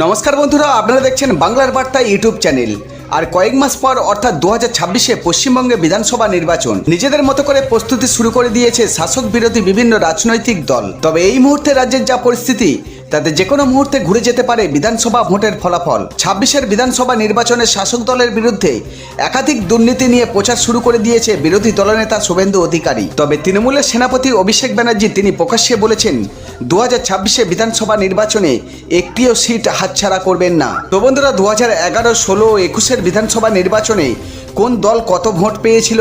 নমস্কার বন্ধুরা, আপনারা দেখছেন বাংলার বার্তা ইউটিউব চ্যানেল। আর কয়েক মাস পর, অর্থাৎ দু হাজার ছাব্বিশে পশ্চিমবঙ্গে বিধানসভা নির্বাচন, নিজেদের মতো করে প্রস্তুতি শুরু করে দিয়েছে শাসক বিরোধী বিভিন্ন রাজনৈতিক দল। তবে এই মুহূর্তে রাজ্যের যা পরিস্থিতি তাতে যে কোনো মুহূর্তে ঘুরে যেতে পারে বিধানসভা ভোটের ফলাফল। ছাব্বিশের বিধানসভা নির্বাচনে শাসক দলের বিরুদ্ধে একাধিক দুর্নীতি নিয়ে প্রচার শুরু করে দিয়েছে বিরোধী দলনেতা শুভেন্দু অধিকারী। তবে তৃণমূলের সেনাপতি অভিষেক ব্যানার্জি তিনি প্রকাশ্যে বলেছেন দু হাজার ছাব্বিশে বিধানসভা নির্বাচনে একটিও সিট হাতছাড়া করবেন না। তো বন্ধুরা দু হাজার এগারো, ষোলো একুশের বিধানসভা নির্বাচনে কোন দল কত ভোট পেয়েছিল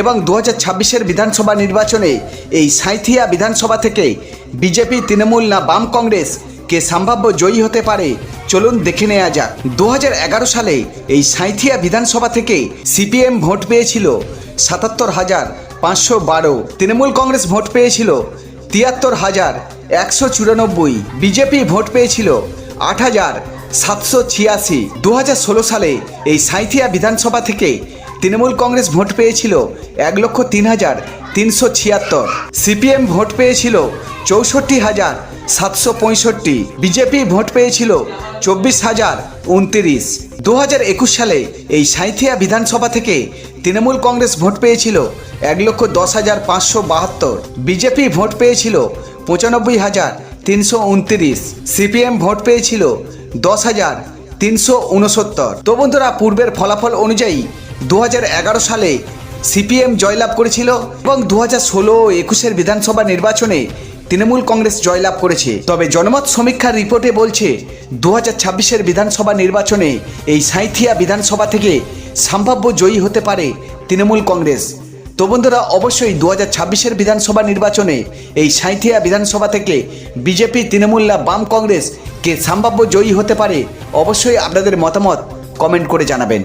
এবং দু হাজার ছাব্বিশের বিধানসভা নির্বাচনে এই সাঁইথিয়া বিধানসভা থেকে বিজেপি, তৃণমূল না বাম কংগ্রেস কে সম্ভাব্য জয়ী হতে পারে? চলুন দেখে নেওয়া যাক। দু হাজার এগারো সালে এই সাঁইথিয়া বিধানসভা থেকে সিপিএম ভোট পেয়েছিল সাতাত্তর হাজার পাঁচশো বারো। তৃণমূল কংগ্রেস ভোট পেয়েছিল তিয়াত্তর হাজার একশো চুরানব্বই। বিজেপি ভোট পেয়েছিল আট হাজার সাতশো ছিয়াশি। দু সালে এই সাঁইথিয়া বিধানসভা থেকে তৃণমূল কংগ্রেস ভোট পেয়েছিল এক লক্ষ তিন হাজার তিনশো ছিয়াত্তর। সিপিএম ভোট পেয়েছিল চৌষট্টি হাজার সাতশো পঁয়ষট্টি। বিজেপি ভোট পেয়েছিল চব্বিশ হাজার উনতিরিশ। দু হাজার একুশ সালে এই সাঁইথিয়া বিধানসভা থেকে তৃণমূল কংগ্রেস ভোট পেয়েছিল এক লক্ষ দশ হাজার পাঁচশো বাহাত্তর। বিজেপি ভোট পেয়েছিল পঁচানব্বই হাজার তিনশো উনতিরিশ। সিপিএম ভোট পেয়েছিল দশ হাজার তিনশো উনসত্তর। তো বন্ধুরা, পূর্বের ফলাফল অনুযায়ী দু হাজার এগারো সালে সিপিএম জয়লাভ করেছিল এবং দু হাজার ষোলো একুশের বিধানসভা নির্বাচনে তৃণমূল কংগ্রেস জয়লাভ করেছে। তবে জনমত সমীক্ষার রিপোর্টে বলছে দু হাজার ছাব্বিশের বিধানসভা নির্বাচনে এই সাঁইথিয়া বিধানসভা থেকে সম্ভাব্য জয়ী হতে পারে তৃণমূল কংগ্রেস। তো বন্ধুরা, অবশ্যই দু হাজার ছাব্বিশের বিধানসভা নির্বাচনে এই সাঁইথিয়া বিধানসভা থেকে বিজেপি, তৃণমূল না বাম কংগ্রেস কে সম্ভাব্য জয়ী হতে পারে। অবশ্যই আপনাদের মতামত কমেন্ট করে জানাবেন।